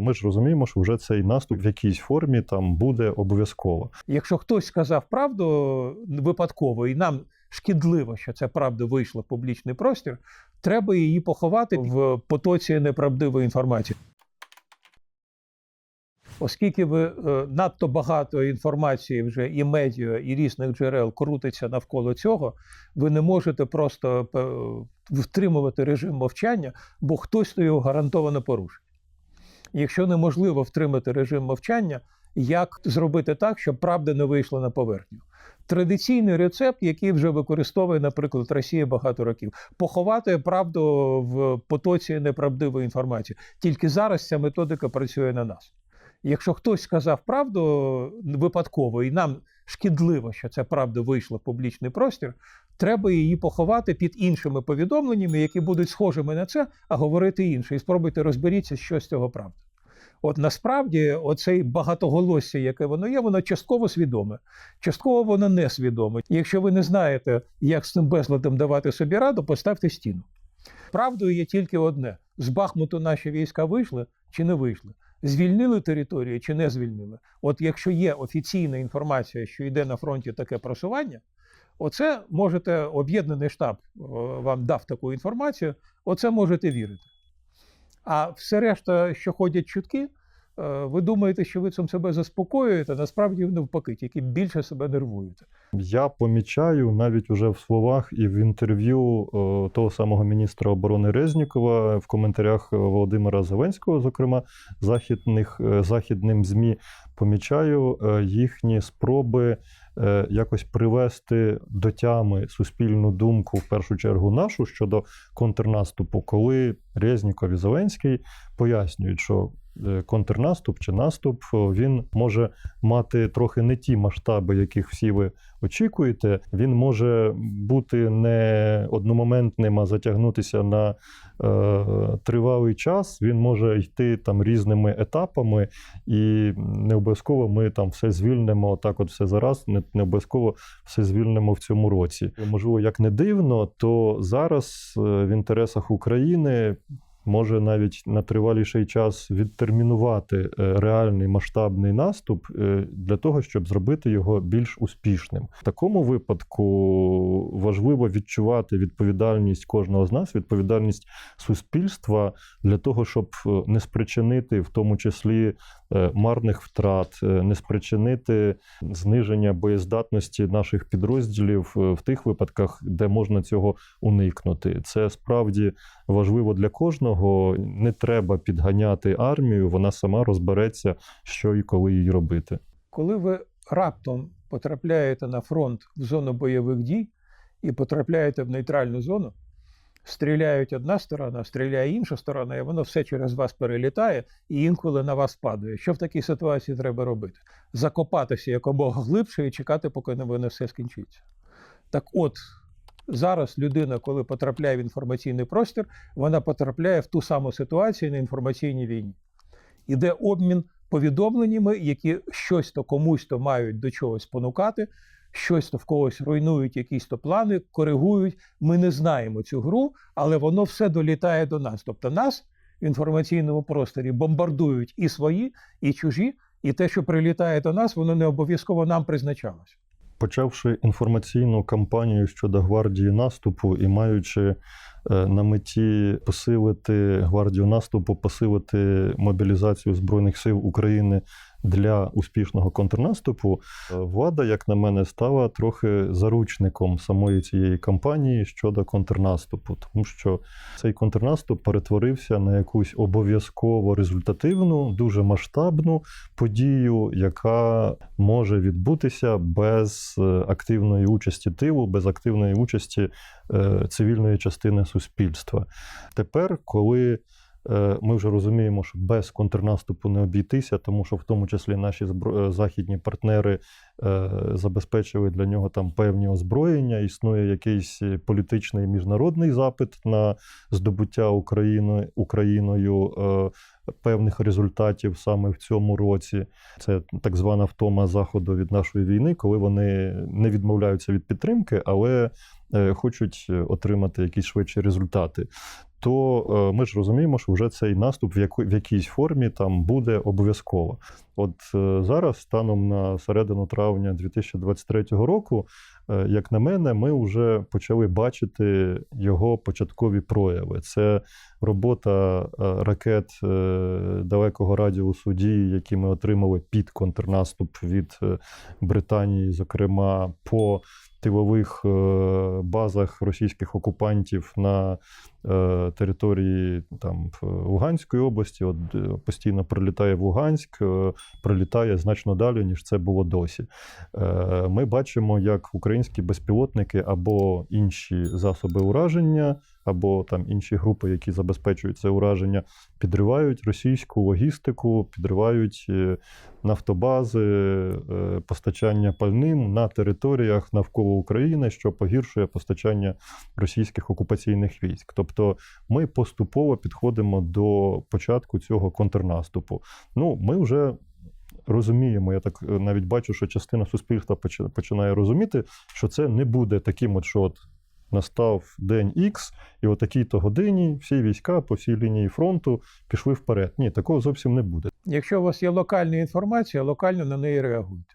ми ж розуміємо, що вже цей наступ в якійсь формі там буде обов'язково. Якщо хтось сказав правду випадково, і нам шкідливо, що ця правда вийшла в публічний простір, треба її поховати в потоці неправдивої інформації. Оскільки ви е, надто багато інформації вже і медіа, і різних джерел крутиться навколо цього, ви не можете просто е, втримувати режим мовчання, бо хтось то його гарантовано порушить. Якщо неможливо втримати режим мовчання, як зробити так, щоб правда не вийшла на поверхню? Традиційний рецепт, який вже використовує, наприклад, Росія багато років, поховати правду в потоці неправдивої інформації. Тільки зараз ця методика працює на нас. Якщо хтось сказав правду випадково, і нам шкідливо, що ця правда вийшла в публічний простір, треба її поховати під іншими повідомленнями, які будуть схожими на це, а говорити інше. І спробуйте розберіться, що з цього правда. От насправді, оцей багатоголосся, яке воно є, воно частково свідоме, частково воно несвідоме. Якщо ви не знаєте, як з цим безладом давати собі раду, поставте стіну. Правдою є тільки одне: з Бахмуту наші війська вийшли чи не вийшли. Звільнили територію чи не звільнили? От якщо є офіційна інформація, що йде на фронті таке просування, оце можете, об'єднаний штаб вам дав таку інформацію, оце можете вірити. А все решта, що ходять чутки, ви думаєте, що ви цим себе заспокоюєте, насправді навпаки, тільки більше себе нервуєте. Я помічаю навіть уже в словах і в інтерв'ю е, того самого міністра оборони Резнікова в коментарях Володимира Зеленського, зокрема, західних, е, західним ЗМІ, помічаю е, їхні спроби е, якось привести до тями суспільну думку, в першу чергу нашу щодо контрнаступу, коли Резніков і Зеленський пояснюють, що е, контрнаступ чи наступ він може мати трохи не ті масштаби, яких всі ви очікуєте. Він може бути не одномоментним, а затягнутися на е, тривалий час. Він може йти там різними етапами, і не обов'язково ми там все звільнимо так, от все зараз. Не, не обов'язково все звільнимо в цьому році. Можливо, як не дивно, то зараз е, в інтересах України може навіть на триваліший час відтермінувати е, реальний масштабний наступ е, для того, щоб зробити його більш успішним. В такому випадку важливо відчувати відповідальність кожного з нас, відповідальність суспільства для того, щоб е, не спричинити в тому числі марних втрат, е, не спричинити зниження боєздатності наших підрозділів е, в тих випадках, де можна цього уникнути. Це справді важливо для кожного. Не треба підганяти армію, вона сама розбереться, що і коли їй робити. Коли ви раптом потрапляєте на фронт в зону бойових дій і потрапляєте в нейтральну зону, стріляють одна сторона, стріляє інша сторона, і воно все через вас перелітає і інколи на вас падає. Що в такій ситуації треба робити? Закопатися якомога глибше і чекати, поки не воно все скінчиться. Так от. Зараз людина, коли потрапляє в інформаційний простір, вона потрапляє в ту саму ситуацію на інформаційній війні. Іде обмін повідомленнями, які щось то комусь то мають до чогось понукати, щось то в когось руйнують якісь то плани, коригують. Ми не знаємо цю гру, але воно все долітає до нас. Тобто нас в інформаційному просторі бомбардують і свої, і чужі, і те, що прилітає до нас, воно не обов'язково нам призначалось. Почавши інформаційну кампанію щодо гвардії наступу і маючи е, на меті посилити гвардію наступу, посилити мобілізацію збройних сил України для успішного контрнаступу, влада, як на мене, стала трохи заручником самої цієї кампанії щодо контрнаступу, тому що цей контрнаступ перетворився на якусь обов'язково результативну, дуже масштабну подію, яка може відбутися без е, активної участі тилу, без активної участі е, цивільної частини суспільства. Тепер, коли ми вже розуміємо, що без контрнаступу не обійтися, тому що в тому числі наші е, західні партнери е, забезпечили для нього там певні озброєння. Існує якийсь е, політичний міжнародний запит на здобуття Україною, Україною е, певних результатів саме в цьому році. Це так звана втома заходу від нашої війни, коли вони не відмовляються від підтримки, але е, хочуть отримати якісь швидші результати. То е, ми ж розуміємо, що вже цей наступ в, яку, в якійсь формі там буде обов'язково. От е, зараз, станом на середину травня 2023 року, е, як на мене, ми вже почали бачити його початкові прояви. Це робота ракет далекого радіусу дії, які ми отримали під контрнаступ від Британії, зокрема по тилових базах російських окупантів на території там Луганської області. От е, постійно прилітає в Луганськ, е, прилітає значно далі, ніж це було досі. Е, Ми бачимо, як українські безпілотники або інші засоби ураження, або там інші групи, які забезпечують це ураження, підривають російську логістику, підривають е, нафтобази, е, постачання пальним на територіях навколо України, що погіршує постачання російських окупаційних військ. Тобто ми поступово підходимо до початку цього контрнаступу. Ну, ми вже. Розуміємо, я так е, навіть бачу, що частина суспільства починає розуміти, що це не буде таким, от, що от настав день Х, і о такій-то годині всі війська по всій лінії фронту пішли вперед. Ні, такого зовсім не буде. Якщо у вас є локальна інформація, локально на неї реагуйте.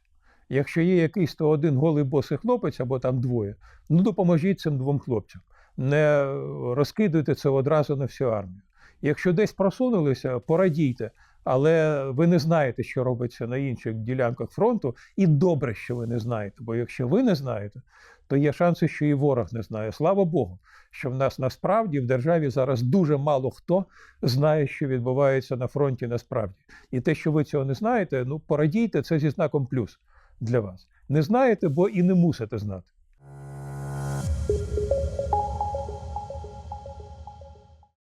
Якщо є якийсь то один голий босий хлопець або там двоє, ну допоможіть цим двом хлопцям. Не розкидуйте це одразу на всю армію. Якщо десь просунулися, порадійте, але ви не знаєте, що робиться на інших ділянках фронту, і добре, що ви не знаєте. Бо якщо ви не знаєте, то є шанси, що і ворог не знає. Слава Богу, що в нас насправді в державі зараз дуже мало хто знає, що відбувається на фронті насправді. І те, що ви цього не знаєте, ну порадійте, це зі знаком плюс для вас. Не знаєте, бо і не мусите знати.